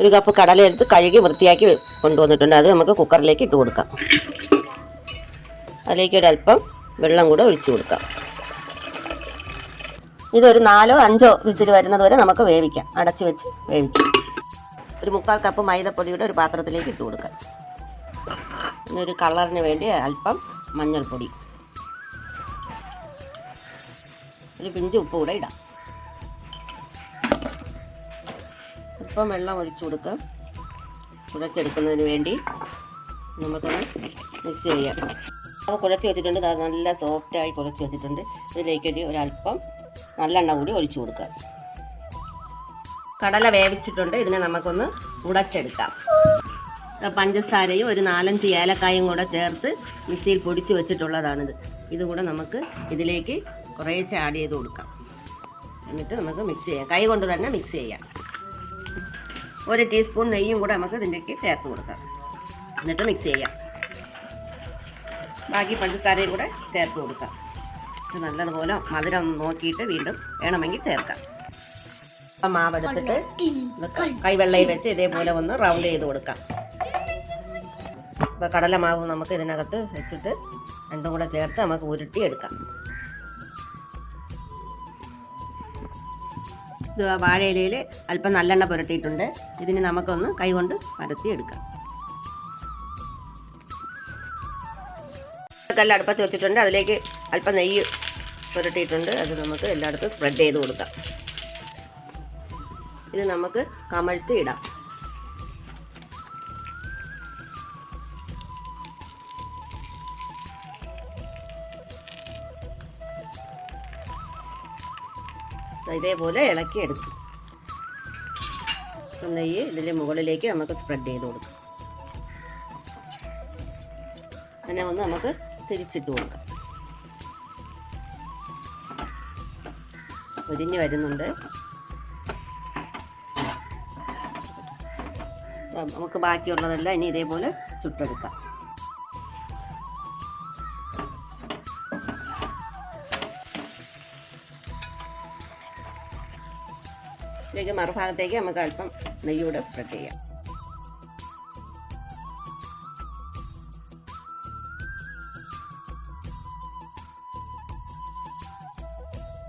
ഒരു കപ്പ് കടല എടുത്ത് കഴുകി വൃത്തിയാക്കി കൊണ്ടുവന്നിട്ടുണ്ട്. അത് നമുക്ക് കുക്കറിലേക്ക് ഇട്ട് കൊടുക്കാം. അതിലേക്ക് ഒരല്പം വെള്ളം കൂടെ ഒഴിച്ചു കൊടുക്കാം. ഇതൊരു നാലോ അഞ്ചോ വിസിൽ വരുന്നത് വരെ നമുക്ക് വേവിക്കാം. അടച്ചു വെച്ച് വേവിക്കാം. ഒരു മുക്കാൽ കപ്പ് മൈദപ്പൊടിയുടെ ഒരു പാത്രത്തിലേക്ക് ഇട്ട് കൊടുക്കാം. പിന്നെ ഒരു കളറിന് വേണ്ടി അല്പം മഞ്ഞൾപ്പൊടി. ഒരു പിഞ്ച് ഉപ്പ് കൂടെ ഇടാം. അല്പം വെള്ളം ഒഴിച്ചു കൊടുക്കാം. കുഴച്ചെടുക്കുന്നതിന് വേണ്ടി നമുക്കത് മിക്സ് ചെയ്യാം. അപ്പോൾ കുഴച്ച് വെച്ചിട്ടുണ്ട്. നല്ല സോഫ്റ്റായി കുഴച്ച് വെച്ചിട്ടുണ്ട്. ഇതിലേക്ക് ഒരു ഒരല്പം നല്ലെണ്ണ കൂടി ഒഴിച്ചു കൊടുക്കാം. കടല വേവിച്ചിട്ടുണ്ട്. ഇതിനെ നമുക്കൊന്ന് ഉടച്ചെടുക്കാം. പഞ്ചസാരയും ഒരു നാലഞ്ച് ഏലക്കായും കൂടെ ചേർത്ത് മിക്സിയിൽ പൊടിച്ച് വെച്ചിട്ടുള്ളതാണിത്. ഇതുകൂടെ നമുക്ക് ഇതിലേക്ക് കുറേശ്ശെ ആഡ് ചെയ്ത് കൊടുക്കാം. എന്നിട്ട് നമുക്ക് മിക്സ് ചെയ്യാം. കൈ കൊണ്ട് തന്നെ മിക്സ് ചെയ്യാം. ഒരു ടീസ്പൂൺ നെയ്യും കൂടെ നമുക്ക് ഇതിന്റെക്ക് ചേർത്ത് കൊടുക്കാം. എന്നിട്ട് മിക്സ് ചെയ്യാം. ബാക്കി പഞ്ചസാരയും കൂടെ ചേർത്ത് കൊടുക്കാം. ഇത് നല്ലതുപോലെ മധുരം നോക്കിയിട്ട് വീണ്ടും വേണമെങ്കിൽ ചേർക്കാം. അപ്പം മാവെടുത്തിട്ട് കൈവെള്ളയിൽ വെച്ച് ഇതേപോലെ ഒന്ന് റൗണ്ട് ചെയ്ത് കൊടുക്കാം. അപ്പോൾ കടലമാവ് നമുക്ക് ഇതിനകത്ത് വെച്ചിട്ട് രണ്ടും കൂടെ ചേർത്ത് നമുക്ക് ഉരുട്ടി എടുക്കാം വാഴയിലയിൽ അല്പം നല്ലെണ്ണ പുരട്ടിയിട്ടുണ്ട്. ഇതിന് നമുക്കൊന്ന് കൈകൊണ്ട് പരത്തി എടുക്കാം കല്ല് അടുപ്പത്ത് വെച്ചിട്ടുണ്ട്. അതിലേക്ക് അല്പം നെയ്യ് പുരട്ടിയിട്ടുണ്ട്. അത് നമുക്ക് എല്ലായിടത്തും സ്പ്രെഡ് ചെയ്ത് കൊടുക്കാം. ഇത് നമുക്ക് കമഴ്ത്തി ഇടാം. ഇതേപോലെ ഇളക്കി എടുക്കും നെയ്യ് ഇതിന്റെ മുകളിലേക്ക് നമുക്ക് സ്പ്രെഡ് ചെയ്ത് കൊടുക്കാം. അങ്ങനെ ഒന്ന് നമുക്ക് തിരിച്ചിട്ട് കൊടുക്കാം. പൊരിഞ്ഞ് വരുന്നുണ്ട്. നമുക്ക് ബാക്കിയുള്ളതെല്ലാം ഇനി ഇതേപോലെ ചുട്ടെടുക്കാം. ഇതിലേക്ക് മറുഭാഗത്തേക്ക് നമുക്ക് അല്പം നെയ്യൂടെ സ്പ്രെഡ് ചെയ്യാം.